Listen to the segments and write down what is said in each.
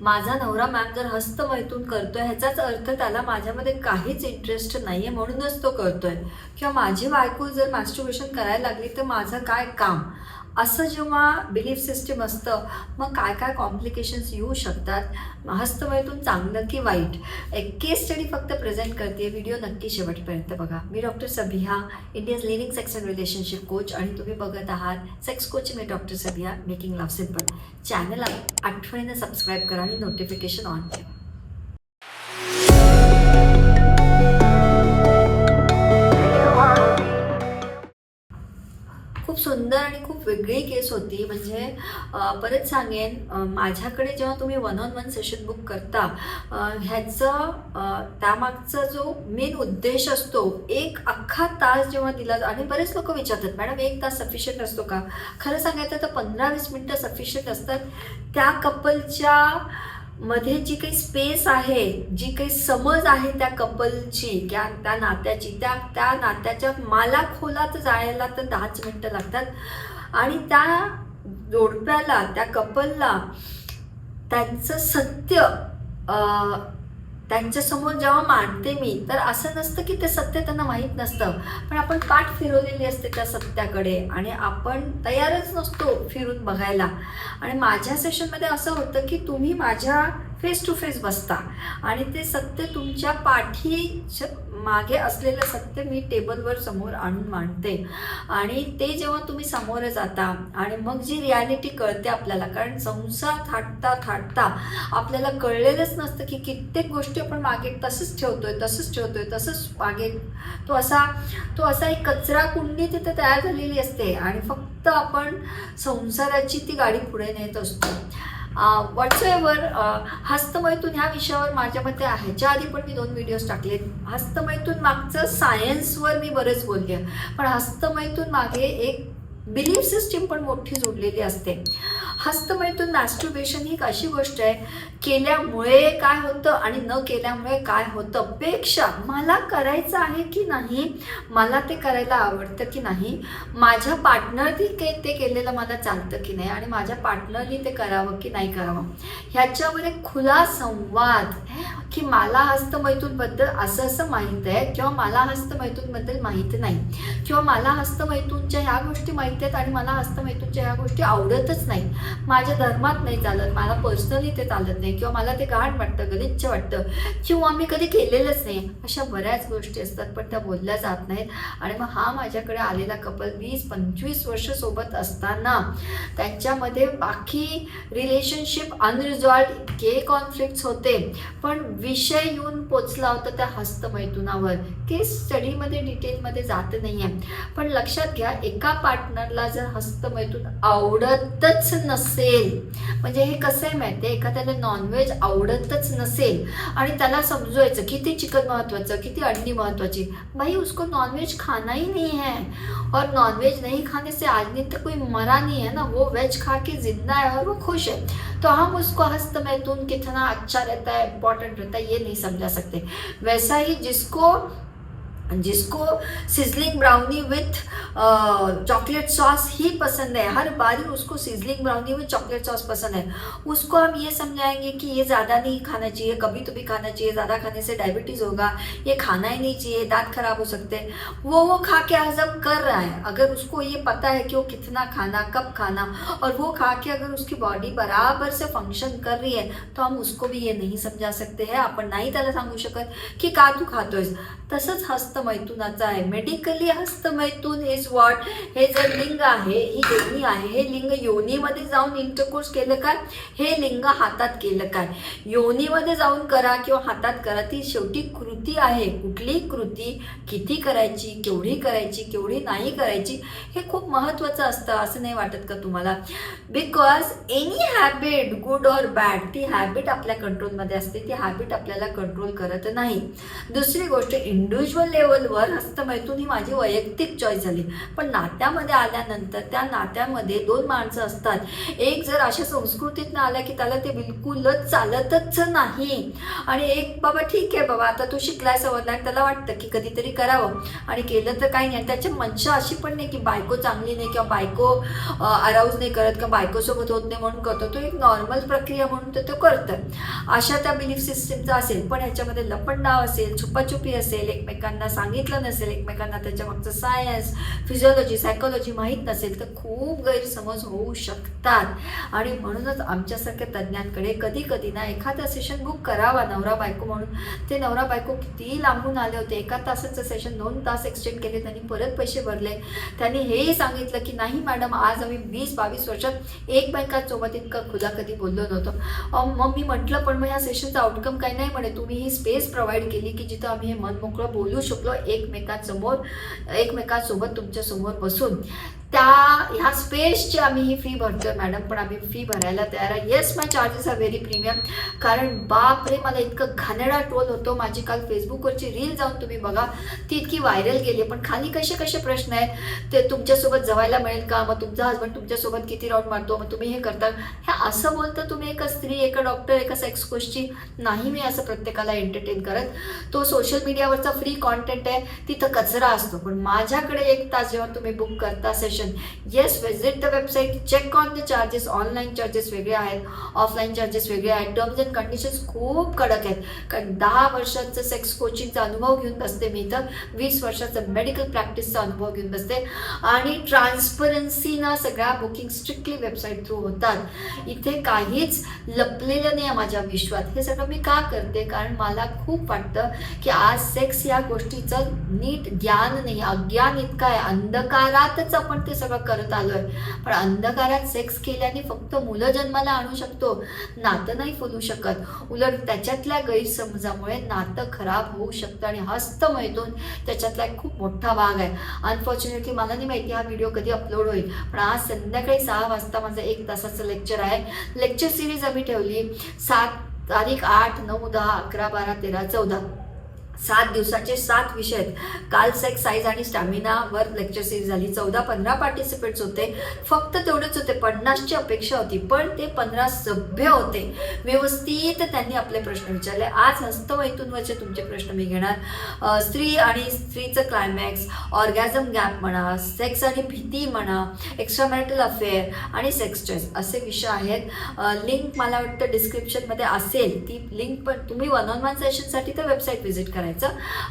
माझा नवरा मॅम जर हस्तमैथून करतोय ह्याचाच अर्थ त्याला माझ्यामध्ये काहीच इंटरेस्ट नाही आहे म्हणूनच तो करतोय. किंवा माझी बायको जर मॅस्टुबेशन करायला लागली तर माझं काय काम? असं जेव्हा बिलीफ सिस्टीम असतं मग काय काय कॉम्प्लिकेशन्स येऊ शकतात? हस्तमैथून चांगलं की वाईट? एक केस स्टडी फक्त प्रेझेंट करते व्हिडिओ नक्की शेवटपर्यंत बघा. मी doctor Sabiha Indian living sex and relationship coach आणि तुम्ही बघत आहात सेक्स कोच मी doctor Sabiha making love simple channel आठवणीनं सबस्क्राईब करा आणि नोटिफिकेशन ऑन ठेवा. सुंदर आणि खूप वेगळी केस होती. म्हणजे परत सांगेन माझ्याकडे जेव्हा तुम्ही one on one session book करता ह्याचं त्यामागचा जो मेन उद्देश असतो एक अख्खा तास जेव्हा दिला आणि बरेच लोक विचारतात मॅडम एक तास सफिशियंट असतो का? खरं सांगायचं तर पंधरा वीस मिनटं सफिशियंट असतात. त्या कपलच्या मध्ये जी काही स्पेस आहे जी काही समज आहे त्या कपलची किंवा त्या नात्याची त्या त्या नात्याच्या माला खोलात जायला तर दहाच मिनटं लागतात. आणि त्या जोडप्याला त्या कपलला त्यांचं सत्य त्यांच्यासमोर जेव्हा मांडते मी तर असं नसतं की ते सत्य त्यांना माहीत नसतं. पण आपण पाठ फिरवलेली असते त्या सत्याकडे आणि आपण तयारच नसतो फिरून बघायला. आणि माझ्या सेशनमध्ये असं होतं की तुम्ही माझ्या फेस टू फेस बसता. आणि ते सत्य तुमच्या पाठी मागे असलेलं सत्य मी टेबलवर समोर आणून मांडते. आणि ते जेव्हा तुम्ही समोर जाता आणि मग जी रियालिटी कळते आपल्याला कारण संसार थाटता थाटता आपल्याला कळलेलंच नसतं की कित्येक गोष्टी आपण मागे तसंच ठेवतोय तसंच ठेवतोय तसंच मागे. तो असा तो असा एक कचरा कुंडी तिथे तयार झालेली असते आणि फक्त आपण संसाराची ती गाडी पुढे नेत असतो. व्हॉट्सएवर हस्तमैतून ह्या विषयावर माझ्या मते आहे. ह्याच्या आधी पण मी दोन व्हिडिओज टाकले. हस्तमैतून मागचं सायन्सवर मी बरेच बोलले. पण हस्तमैतून मागे एक बिलीफ सिस्टीम पण मोठी जोडलेली असते. हस्तमैथून मॅस्ट्रुबेशन ही एक अशी गोष्ट आहे केल्यामुळे काय होतं आणि न केल्यामुळे काय होतं पेक्षा मला करायचं आहे की नाही मला ते करायला आवडतं की नाही माझ्या पार्टनरनी के ते केलेलं मला चालतं की नाही आणि माझ्या पार्टनरनी ते करावं की नाही करावं ह्याच्यावर एक खुला संवाद की मला हस्तमैथूनबद्दल असं असं माहीत आहे किंवा मला हस्तमैथूनबद्दल माहीत नाही. किंवा मला हस्तमैथूनच्या ह्या गोष्टी माहीत आहेत आणि मला हस्तमैथूनच्या ह्या गोष्टी आवडतच नाही. माझ्या धर्मात नाही चालत मला पर्सनली ते चालत नाही किंवा मला ते घाण वाटतं गलिच्छ वाटतं किंवा मी कधी केलेलंच नाही. अशा बऱ्याच गोष्टी असतात पण त्या बोलल्या जात नाहीत. आणि मग हा माझ्याकडे आलेला कपल वीस पंचवीस वर्ष सोबत असताना त्यांच्यामध्ये बाकी रिलेशनशिप अनरिझॉल्ड इतके कॉन्फ्लिक्ट्स होते. पण विषय येऊन पोचला होता त्या हस्तमैथुनावर. केस स्टडीमध्ये डिटेलमध्ये जात नाही आहे पण लक्षात घ्या एका पार्टनरला जर हस्तमैथून आवडतच नसेल म्हणजे हे कसं आहे माहिती आहे एखाद्याला नॉनव्हेज आवडतच नसेल आणि त्याला समजवायचं किती चिकन महत्वाचं किती अंडी महत्वाची भाई उसको नॉनव्हेज खाना ही नहीं है. और नॉनव्हेज नहीं खाने से आदमी तो कोई मरा नहीं है ना वो वेज खा के जिंदा है और वो खुश है. तो हम उसको हस्तमैथुन कितना अच्छा रहता है इम्पोर्टेंट रहता है. ये नहीं समझा सकते। वैसा ही जिसको जिसको sizzling brownie with chocolate sauce ही पसंद है। हर बारी उसको sizzling brownie with chocolate sauce पसंद है। उसको हम ये समझाएँगे कि ये ज़्यादा नहीं खाना चाहिए कभी तो भी खाना चाहिए, ज़्यादा खाने से डायबिटीज़ होगा, ये खाना ही नहीं चाहिए, दांत खराब हो सकते हैं। वो वो खा के हजम कर रहा है। अगर उसको ये पता है कि वो कितना खाना, कब खाना, और वो खा के अगर उसकी बॉडी बराबर से फ़ंक्शन कर रही है तो हम उसको भी ये नहीं समझा सकते हैं। आपण नाही त्याला सांगू शकत की का तू खातोयस तसंच हस्तमैथुनाचा आहे. मेडिकली हस्तमैथून इज वॉट हे जर लिंग आहे ही योनी आहे हे लिंग योनीमध्ये जाऊन इंटरकोर्स केलं काय? हे लिंग हातात केलं काय? योनीमध्ये जाऊन करा किंवा हातात करा ती शेवटी कृती आहे. कुठली कृती किती करायची केवढी करायची केवढी नाही करायची हे खूप महत्त्वाचं असतं असं नाही वाटत का तुम्हाला? Because any habit good or bad ती हॅबिट आपल्या कंट्रोलमध्ये असते ती हॅबिट आपल्याला कंट्रोल करत नाही. दुसरी गोष्ट इंडिव्हिज्युअल लेवल लेवलवर हस्तमैथून ही माझी वैयक्तिक चॉईस झाली. पण नात्यामध्ये आल्यानंतर त्या नात्यामध्ये दोन माणसं असतात. एक जर अशा संस्कृतीतनं आल्या की त्याला ते बिलकुलच चालतच नाही. आणि एक बाबा ठीक आहे बाबा आता तू शिकलाय सवरलाय त्याला वाटतं की कधीतरी करावं. आणि केलं तर काही नाही. त्याची मनशा अशी पण नाही की बायको चांगली नाही किंवा बायको अराऊज नाही करत किंवा बायकोसोबत होत नाही म्हणून करतो. तो एक नॉर्मल प्रक्रिया म्हणून तर तो करतं. अशा त्या बिलीफ सिस्टीमचा असेल पण ह्याच्यामध्ये लपंडाव असेल छुपाछुपी असेल एकमेकांना सांगितलं नसेल एकमेकांना त्याच्या मागचं सायन्स फिजिओलॉजी सायकोलॉजी माहीत नसेल तर खूप गैरसमज होऊ शकतात. आणि म्हणूनच आमच्यासारख्या तज्ज्ञांकडे कधी कधी ना एखादा सेशन बुक करावा नवरा बायको म्हणून. ते नवरा बायको किती लांबून आले होते एका तासाचं सेशन दोन तास एक्सटेंड केले त्यांनी परत पैसे भरले. त्यांनी हेही सांगितलं की नाही मॅडम आज आम्ही वीस बावीस वर्षात एक बँकासोबत इतकं खुला कधी बोललो नव्हतो. मग मी म्हटलं पण मग ह्या सेशनचा आउटकम काही नाही म्हणे तुम्ही ही स्पेस प्रोव्हाइड केली की जिथं आम्ही हे मन मोकळं बोलू शकलो एकमेकांसमोर एकमेकांसोबत तुमच्यासमोर बसून. त्या ह्या स्पेसची आम्ही ही फी भरतोय मॅडम पण आम्ही फी भरायला तयार आहे. Yes my charges are very premium कारण बाप रे मला इतकं घाणेरडा ट्रोल होतो. माझी काल फेसबुकवरची रील जाऊन तुम्ही बघा ती इतकी व्हायरल गेली. पण खाली कसे कसे प्रश्न आहेत ते तुमच्यासोबत जवायला मिळेल का? मग तुमचा हसबंड तुमच्यासोबत किती राऊंड मारतो? मग तुम्ही हे करता. हे असं बोलतं तुम्ही एका स्त्री एका डॉक्टर एका सेक्स कोचची नाही मी असं प्रत्येकाला एंटरटेन करत. तो सोशल मीडियावरचा फ्री कॉन्टेंट आहे तिथं कचरा असतो. पण माझ्याकडे एक तास जेव्हा तुम्ही बुक करता session yes visit the website check on the charges online charges वेगळे आहेत ऑफलाईन चार्जेस वेगळे आहेत. टर्म्स अँड कंडिशन्स खूप कडक आहेत. कारण दहा वर्षांचं सेक्स कोचिंगचा अनुभव घेऊन बसते मी इथं वीस वर्षाचा मेडिकल प्रॅक्टिसचा अनुभव घेऊन बसते. आणि ट्रान्सपरन्सीना सगळ्या बुकिंग स्ट्रिक्टली वेबसाईट थ्रू होतात. इथे काहीच लपलेलं नाही आहे माझ्या विश्वात. हे सगळं मी का करते? कारण मला खूप वाटतं की आज सेक्स या गोष्टीचं नीट ज्ञान नाही अज्ञान इतकं आहे. अंधकारातच आपण ते सगळं करत आलोय. पण अंधकारात सेक्स केल्याने फक्त मुलं जन्माला आणू शकतो. नातं नाही फुलू शकत. उलट त्याच्यातल्या गैरसमजामुळे नातं खराब होऊ शकतं आणि हस्तमैथून त्याच्यातला एक खूप मोठा भाग आहे. अनफॉर्च्युनेटली मला नाही माहिती हा व्हिडिओ कधी अपलोड होईल. पण आज संध्याकाळी सहा वाजता माझं एक तासाचं लेक्चर आहे. लेक्चर सिरीज आम्ही ठेवली. सात तारीख आठ नऊ दहा अकरा बारा तेरा चौदा. सात दिवसाचे सात विषय आहेत. काल सेक्स साईज आणि स्टॅमिनावर लेक्चर सिरीज झाली. चौदा पंधरा पार्टिसिपेट्स होते. फक्त तेवढेच होते. पन्नासची अपेक्षा होती पण ते पंधरा सभ्य होते. व्यवस्थित त्यांनी आपले प्रश्न विचारले. आज हस्तमैथूनवरचे तुमचे प्रश्न मी घेणार. स्त्री आणि स्त्रीचं क्लायमॅक्स ऑर्गॅझम गॅप म्हणा सेक्स आणि भीती म्हणा एक्स्ट्रा मॅरिटल अफेअर आणि सेक्स चॉईस असे विषय आहेत. लिंक मला वाटतं डिस्क्रिप्शनमध्ये असेल. ती लिंक पण तुम्ही वन ऑन वन सेशनसाठी तर वेबसाईट व्हिजिट करा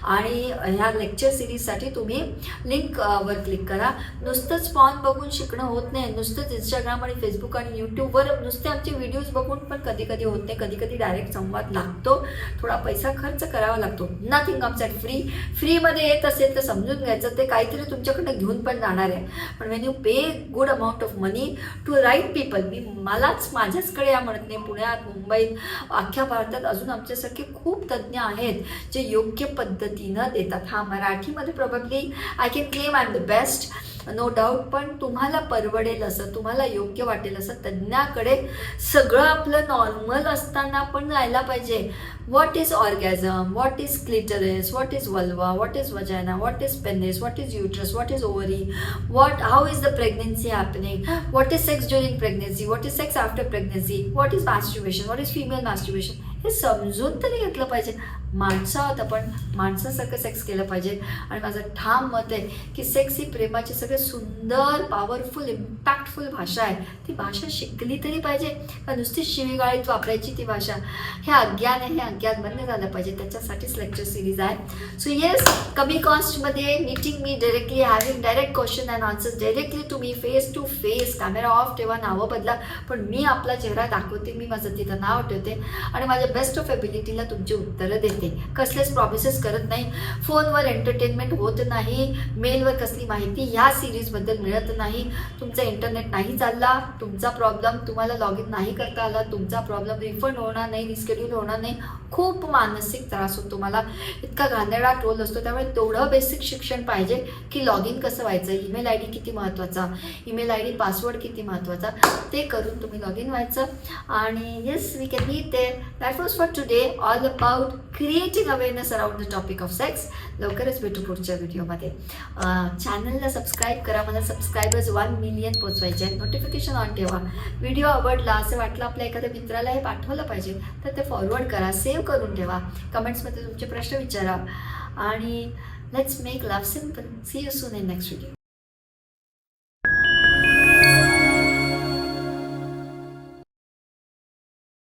आणि ह्या लेक्चर सिरीजसाठी तुम्ही लिंकवर क्लिक करा. नुसतंच फॉर्म बघून शिकणं होत नाही. नुसतंच इंस्टाग्राम आणि फेसबुक आणि यूट्यूबवर नुसते आमचे व्हिडिओज बघून पण कधी कधी होत नाही. कधी कधी डायरेक्ट संवाद लागतो. थोडा पैसा खर्च करावा लागतो. नथिंग कम्स ॲट फ्री फ्रीमध्ये येत असेल तर समजून घ्यायचं. ते काहीतरी तुमच्याकडनं घेऊन पण जाणार आहे. पण when you pay good amount of money to right people मी मलाच माझ्याचकडे या म्हणत नाही पुण्यात मुंबईत अख्ख्या भारतात अजून आमच्यासारखे खूप तज्ज्ञ आहेत जे योग्य पद्धतीनं देतात हा मराठीमध्ये probably I can claim I am the best no doubt पण तुम्हाला परवडेल असं तुम्हाला योग्य वाटेल असं तज्ज्ञाकडे सगळं आपलं नॉर्मल असताना पण जायला पाहिजे what is orgasm what is clitoris what is vulva what is vagina what is penis what is uterus what is ovary what how is the pregnancy happening what is sex during pregnancy what is sex after pregnancy what is masturbation what is female masturbation हे समजून तरी घेतलं पाहिजे माणसं आहोत आपण माणसासारखं sex केलं पाहिजे. आणि माझं ठाम मत आहे की सेक्स ही प्रेमाची सगळ्यात सुंदर पॉवरफुल इम्पॅक्टफुल भाषा आहे. ती भाषा शिकली तरी पाहिजे. का नुसती शिवीगाळीत वापरायची ती भाषा? हे अज्ञान आहे हे अज्ञान बंद झालं पाहिजे. त्याच्यासाठीच लेक्चर सिरीज आहे. सो येस कमी कॉस्टमध्ये meeting me directly having direct question and answers directly तुम्ही face to face camera off ठेवा नावं बदला. पण मी आपला चेहरा दाखवते मी माझं तिथं नाव ठेवते. आणि माझ्या बेस्ट ऑफ एबिलिटीला तुमची उत्तरं देते. कसलेच प्रॉमिसेस करत नाही. फोनवर एंटरटेनमेंट होत नाही. मेलवर कसली माहिती ह्या सिरीजबद्दल मिळत नाही. तुमचा इंटरनेट नाही चालला. तुमचा प्रॉब्लेम तुम्हाला लॉग इन नाही करता आला. तुमचा प्रॉब्लेम रिफंड होणार नाही रिस्केड्यूल होणार नाही. खूप मानसिक त्रास होतो. मला इतका घाणेरडा ट्रोल असतो. त्यामुळे तेवढं बेसिक शिक्षण पाहिजे की लॉग इन कसं व्हायचं ईमेल आय डी किती महत्त्वाचा ईमेल आय डी पासवर्ड किती महत्त्वाचा ते करून तुम्ही लॉग इन व्हायचं. आणि येस वी कॅन मीट ते that was for today all about creating awareness around the topic of sex लवकरच भेटू पुढच्या व्हिडिओमध्ये चॅनलला सबस्क्राईब करा. मला सबस्क्रायबर्स वन मिलियन पोचवायचे आहेत. नोटिफिकेशन ऑन ठेवा. व्हिडिओ आवडला असं वाटलं आपल्या एखाद्या मित्राला हे पाठवलं पाहिजे तर ते फॉरवर्ड करा. सेव्ह सेव्ह करून ठेवा. कमेंट्समध्ये तुमचे प्रश्न विचारा आणि let's make love simple see you soon in next video